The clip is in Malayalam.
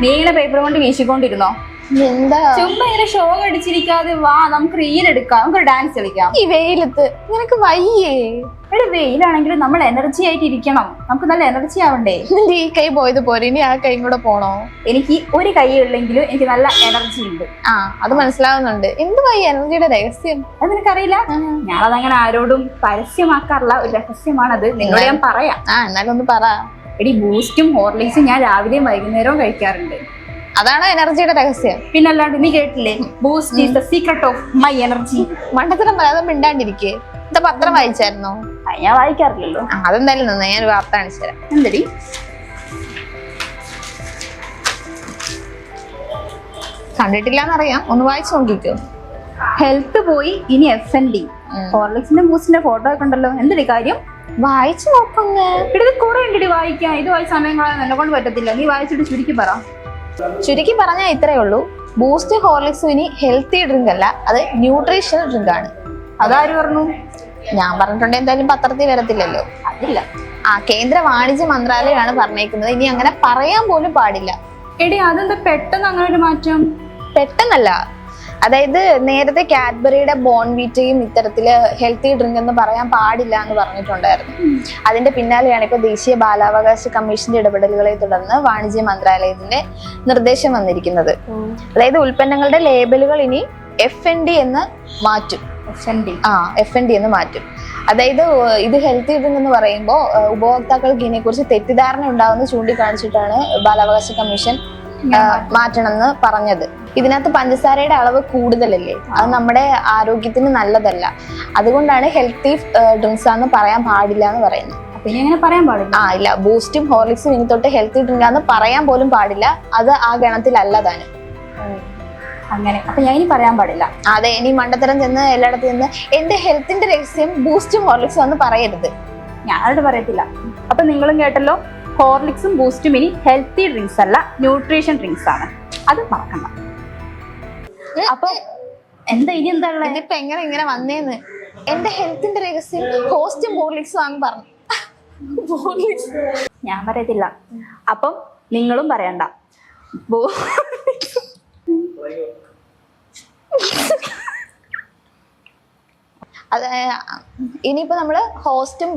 നീ ഇങ്ങനെ പേപ്പർ കൊണ്ട് വീശിക്കൊണ്ടിരുന്നോ? ചുമ്മാ ഇങ്ങനെ ഷോ അടിച്ചിരിക്കാതെ വാ നമുക്ക് റീൽ എടുക്കാം നമുക്ക് ഡാൻസ് കളിക്കാം. ഈ വെയിലത്ത് നിനക്ക് വയ്യേ. ഇവിടെ വെയിലാണെങ്കിലും നമ്മൾ എനർജി ആയിട്ട് ഇരിക്കണം. നമുക്ക് നല്ല എനർജി ആവണ്ടേ? നിന്റെ ഈ കൈ പോയത് പോരെ ഇനി ആ കൈയും കൂടെ പോണോ? എനിക്ക് ഒരു കൈ ഉള്ളെങ്കിലും എനിക്ക് നല്ല എനർജി ഉണ്ട്. ആ അത് മനസ്സിലാവുന്നുണ്ട്. എന്തുവാ ഈ എനർജിയുടെ രഹസ്യം? അത് നിനക്കറിയില്ല? ഞാനതങ്ങനെ ആരോടും പരസ്യമാക്കാറില്ല. ഒരു രഹസ്യമാണത്. നിങ്ങളെ ഞാൻ പറയാം. ആ എന്നാലും ഒന്ന് പറ. എടി ബൂസ്റ്റും ഹോർലിക്സും ഞാൻ രാവിലെയും വൈകുന്നേരവും കഴിക്കാറുണ്ട്. അതാണോ എനർജിയുടെ രഹസ്യം. പിന്നല്ലാണ്ട് നീ കേട്ടില്ലേ? Boost is the secret of my energy മണ്ടത്തരം പറയാതെ മിണ്ടാണ്ടിരിക്കേ. എന്താ പത്രം വായിച്ചായിരുന്നോ? ഞാൻ വായിക്കാറില്ലല്ലോ. അതെന്തായാലും നന്നാ ഞാൻ വാർത്ത കാണിച്ചു തരാം. എന്തടി? കണ്ടിട്ടില്ലാന്നറിയാം. ഒന്ന് വായിച്ചു നോക്കിക്കോ. ഹെൽത്ത് പോയി ഇനി എഫ് എൻ ഡി ഹോർലിക്സിന്റെ ബൂസ്റ്റിന്റെ ഫോട്ടോ ഒക്കെ ഉണ്ടല്ലോ. എന്തടി കാര്യം? വായിച്ചു നോക്കുന്നേ. ഇവിടെ ഇത് കുറെ ഉണ്ടടി വായിക്കാൻ. ഇത് വായിച്ച സമയം കളയാൻ എന്നെ കൊണ്ട് പറ്റത്തില്ല. നീ വായിച്ചിട്ട് ചുരുക്കി പറ. ചുരുക്കി പറഞ്ഞാൽ ഇത്രയേ ഉള്ളൂ. ബൂസ്റ്റ് ഹോർലിക്സ് ഇനി ഹെൽത്തി ഡ്രിങ്ക് അല്ല അത് ന്യൂട്രീഷണൽ ഡ്രിങ്ക് ആണ്. അതാര് പറഞ്ഞു? ഞാൻ പറഞ്ഞിട്ടുണ്ട് എന്തായാലും പത്രത്തിൽ വരത്തില്ലല്ലോ. അതില്ല. ആ കേന്ദ്ര വാണിജ്യ മന്ത്രാലയമാണ് പറഞ്ഞേക്കുന്നത്. ഇനി അങ്ങനെ പറയാൻ പോലും പാടില്ല. എടി അതെന്താ പെട്ടെന്ന് അങ്ങനെ ഒരു മാറ്റം? പെട്ടെന്നല്ല. അതായത് നേരത്തെ കാഡ്ബറിയുടെ ബോൺവീറ്റയും ഇത്തരത്തിൽ ഹെൽത്തി ഡ്രിങ്ക് എന്ന് പറയാൻ പാടില്ല എന്ന് പറഞ്ഞിട്ടുണ്ടായിരുന്നു. അതിന്റെ പിന്നാലെയാണ് ഇപ്പൊ ദേശീയ ബാലാവകാശ കമ്മീഷന്റെ ഇടപെടലുകളെ തുടർന്ന് വാണിജ്യ മന്ത്രാലയത്തിന്റെ നിർദ്ദേശം വന്നിരിക്കുന്നത്. അതായത് ഉൽപ്പന്നങ്ങളുടെ ലേബലുകൾ ഇനി എഫ് എൻ ഡി എന്ന് മാറ്റും. എഫ് എൻ ഡി ആ എഫ് എൻ ഡി എന്ന് മാറ്റും. അതായത് ഇത് ഹെൽത്തി ഡ്രിങ്ക് എന്ന് പറയുമ്പോൾ ഉപഭോക്താക്കൾക്ക് ഇതിനെക്കുറിച്ച് തെറ്റിദ്ധാരണ ഉണ്ടാവുന്ന ചൂണ്ടിക്കാണിച്ചിട്ടാണ് ബാലാവകാശ കമ്മീഷൻ മാറ്റണമെന്ന് പറഞ്ഞത്. ഇതിനകത്ത് പഞ്ചസാരയുടെ അളവ് കൂടുതലല്ലേ? അത് നമ്മുടെ ആരോഗ്യത്തിന് നല്ലതല്ല. അതുകൊണ്ടാണ് ഹെൽത്തി ഡ്രിങ്ക്സ് ആണെന്ന് പറയാൻ പാടില്ല എന്ന് പറയുന്നത് പിന്നെ അങ്ങനെ പറയാൻ പാടില്ല. ആ ഇല്ല. ബൂസ്റ്റും ഹോർലിക്സും ഇനി തൊട്ട് ഹെൽത്തി ഡ്രിങ്ക് ആണെന്ന് പറയാൻ പോലും പാടില്ല. അത് ആ ഗണത്തിലല്ല താനും. അങ്ങനെ. അപ്പൊ ഞാൻ ഇനി പറയാൻ പാടില്ല. അതെ ഇനി മണ്ടത്തരം ചെന്ന് എല്ലായിടത്തും ചെന്ന് എന്റെ ഹെൽത്തിന്റെ രഹസ്യം ബൂസ്റ്റും ഹോർലിക്സും എന്ന് പറയരുത്. ഞാനത് പറയത്തില്ല. അപ്പൊ നിങ്ങളും കേട്ടല്ലോ ഹോർലിക്സും ബൂസ്റ്റും ഇനി ഹെൽത്തി ഡ്രിങ്ക്സ് അല്ല ന്യൂട്രീഷൻ ഡ്രിങ്ക്സ് ആണ്. അത് മറക്കണ്ട. അപ്പൊ എന്താ ഇനി എന്താ ഉള്ളത് ഇതിപ്പോ എങ്ങനെ ഇങ്ങനെ വന്നേന്ന്? എന്റെ ഹെൽത്തിന്റെ രഹസ്യം ഹോസ്റ്റും ബോർലിക്സും ആണെന്ന് പറഞ്ഞു. ഞാൻ പറയത്തില്ല. അപ്പം നിങ്ങളും പറയണ്ട. അതെ ഇനിയിപ്പോ നമ്മൾ ഹോസ്റ്റും